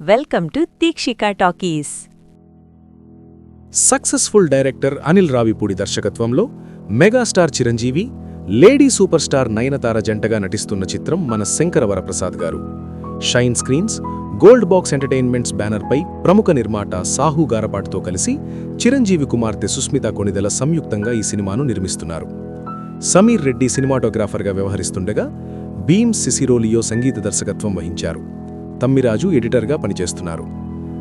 Welcome to Deekshika talkies successful director Anil Ravipudi దర్శకత్వంలో megastar Chiranjeevi lady super star Nayanthara జంటగా నటిస్తున్న చిత్రం Mana Shankara Varaprasad Garu Shine Screens Gold Box Entertainments బ్యానర్పై ప్రముఖ నిర్మాత సాహు గారపాటుతో కలిసి చిరంజీవి కుమార్తె సుస్మిత కొణిదెల సంయుక్తంగా ఈ సినిమాను నిర్మిస్తున్నారు. సమీర్ రెడ్డి సినిమాటోగ్రాఫర్గా వ్యవహరిస్తుండగా భీమ్ సిసిరోలియో సంగీత దర్శకత్వం వహించారు. తమ్మిరాజు ఎడిటర్గా పనిచేస్తున్నారు.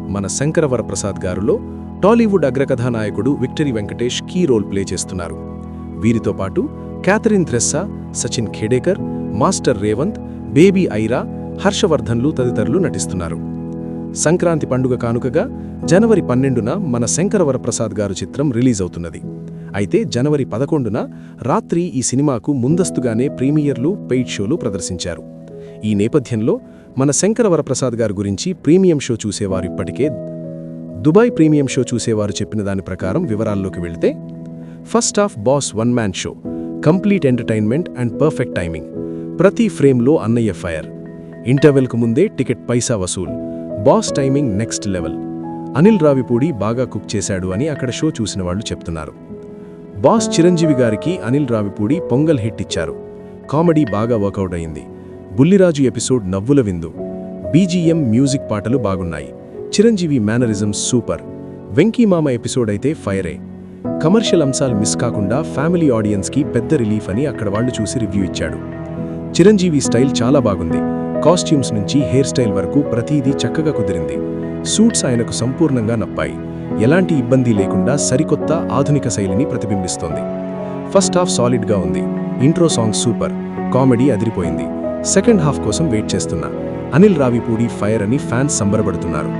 మన శంకరవర ప్రసాద్ గారులో Tollywood అగ్రకథానాయకుడు victory Venkatesh key role play చేస్తున్నారు. వీరితో పాటు Catherine Tresa Sachin Khedekar master Revanth baby Aira హర్షవర్ధన్లు తదితరులు నటిస్తున్నారు. సంక్రాంతి పండుగ కానుకగా జనవరి పన్నెండున మన శంకరవర ప్రసాద్ గారు చిత్రం రిలీజ్ అవుతున్నది. అయితే జనవరి పదకొండున రాత్రి ఈ సినిమాకు ముందస్తుగానే ప్రీమియర్లు పెయిడ్ షోలు ప్రదర్శించారు. ఈ నేపథ్యంలో మన శంకరవరప్రసాద్ గారి గురించి ప్రీమియం షో చూసేవారు ఇప్పటికే. దుబాయ్ ప్రీమియం షో చూసేవారు చెప్పిన దాని ప్రకారం వివరాల్లోకి వెళితే first half boss one man show complete entertainment and perfect timing ప్రతి ఫ్రేమ్లో అన్నయ్య ఫైర్. ఇంటర్వెల్కు ముందే టికెట్ పైసా Vasool boss timing next level. Anil Ravipudi బాగా కుక్ చేశాడు అని అక్కడ షో చూసిన వాళ్ళు చెప్తున్నారు. బాస్ చిరంజీవి గారికి అనిల్ రావిపూడి పొంగల్ హిట్ ఇచ్చారు. కామెడీ బాగా వర్కౌట్ అయింది. బుల్లిరాజు ఎపిసోడ్ నవ్వుల విందు. బీజీఎం మ్యూజిక్ పాటలు బాగున్నాయి. Chiranjeevi mannerism super. Venkymama episode అయితే ఫైరే. కమర్షియల్ అంశాలు మిస్ కాకుండా ఫ్యామిలీ ఆడియన్స్కి పెద్ద రిలీఫ్ అని అక్కడ వాళ్ళు చూసి రివ్యూ ఇచ్చాడు. చిరంజీవి స్టైల్ చాలా బాగుంది. కాస్ట్యూమ్స్ నుంచి హెయిర్ స్టైల్ వరకు ప్రతిదీ చక్కగా కుదిరింది. సూట్స్ ఆయనకు సంపూర్ణంగా నప్పాయి. ఎలాంటి ఇబ్బంది లేకుండా సరికొత్త ఆధునిక శైలిని ప్రతిబింబిస్తోంది. ఫస్ట్ హాఫ్ సాలిడ్గా ఉంది. Intro song super. కామెడీ అదిరిపోయింది. సెకండ్ హాఫ్ కోసం వెయిట్ చేస్తున్నా. అనిల్ రావిపూడి ఫైర్ అని ఫ్యాన్స్ సంబరపడుతున్నారు.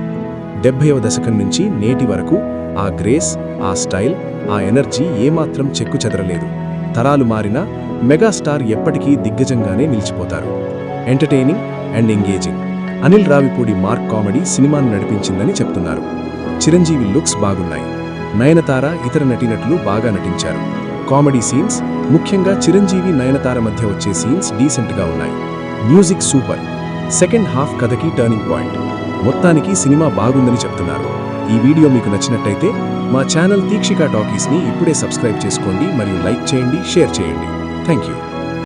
డెబ్బైవ దశకం నుంచి నేటి వరకు ఆ గ్రేస్ ఆ స్టైల్ ఆ ఎనర్జీ ఏమాత్రం చెక్కు చెదరలేదు. తరాలు మారినా మెగాస్టార్ ఎప్పటికీ దిగ్గజంగానే నిలిచిపోతారు. Entertaining and engaging. Anil Ravipudi mark comedy సినిమాను నడిపించిందని చెప్తున్నారు. చిరంజీవి లుక్స్ బాగున్నాయి. నయనతార ఇతర నటీనటులు బాగా నటించారు. కామెడీ సీన్స్ ముఖ్యంగా చిరంజీవి నయనతార మధ్య వచ్చే సీన్స్ డీసెంట్గా ఉన్నాయి. Music super. సెకండ్ హాఫ్ కథకి టర్నింగ్ పాయింట్. మొత్తానికి సినిమా బాగుందని చెప్తున్నారు. ఈ వీడియో మీకు నచ్చినట్టయితే మా ఛానల్ తీక్షిక టాకీస్ని ఇప్పుడే సబ్స్క్రైబ్ చేసుకోండి మరియు లైక్ చేయండి షేర్ చేయండి. Thank you.